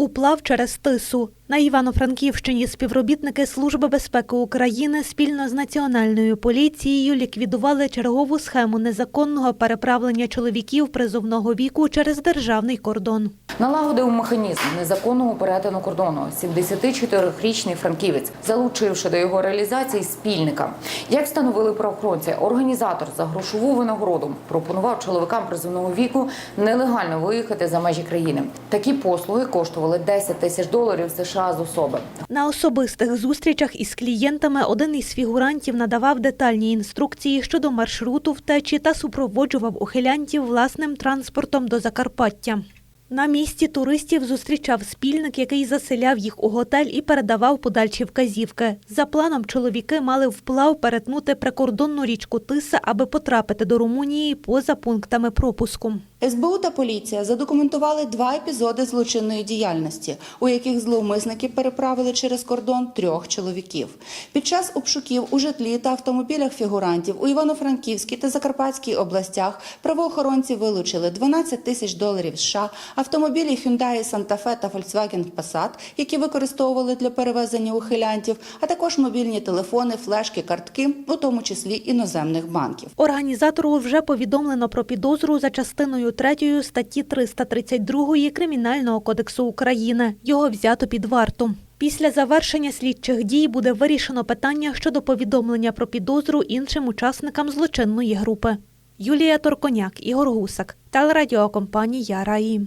Уплав через тису. На Івано-Франківщині співробітники Служби безпеки України спільно з Національною поліцією ліквідували чергову схему незаконного переправлення чоловіків призовного віку через державний кордон. Налагодив механізм незаконного перетину кордону 74-річний франківець, залучивши до його реалізації спільника. Як встановили правоохоронці, організатор за грошову винагороду пропонував чоловікам призовного віку нелегально виїхати за межі країни. Такі послуги коштували 10 тисяч доларів США з особи. На особистих зустрічах із клієнтами один із фігурантів надавав детальні інструкції щодо маршруту втечі та супроводжував ухилянтів власним транспортом до Закарпаття. На місці туристів зустрічав спільник, який заселяв їх у готель і передавав подальші вказівки. За планом, чоловіки мали вплав перетнути прикордонну річку Тиса, аби потрапити до Румунії поза пунктами пропуску. СБУ та поліція задокументували два епізоди злочинної діяльності, у яких зловмисники переправили через кордон трьох чоловіків. Під час обшуків у житлі та автомобілях фігурантів у Івано-Франківській та Закарпатській областях правоохоронці вилучили 12 тисяч доларів США, автомобілі Hyundai Santa Fe та Volkswagen Passat, які використовували для перевезення ухилянтів, а також мобільні телефони, флешки, картки, у тому числі іноземних банків. Організатору вже повідомлено про підозру за частиною 3 статті 332 Кримінального кодексу України. Його взято під варту. Після завершення слідчих дій буде вирішено питання щодо повідомлення про підозру іншим учасникам злочинної групи. Юлія Торконяк, Ігор Гусак, телерадіокомпанія Раї.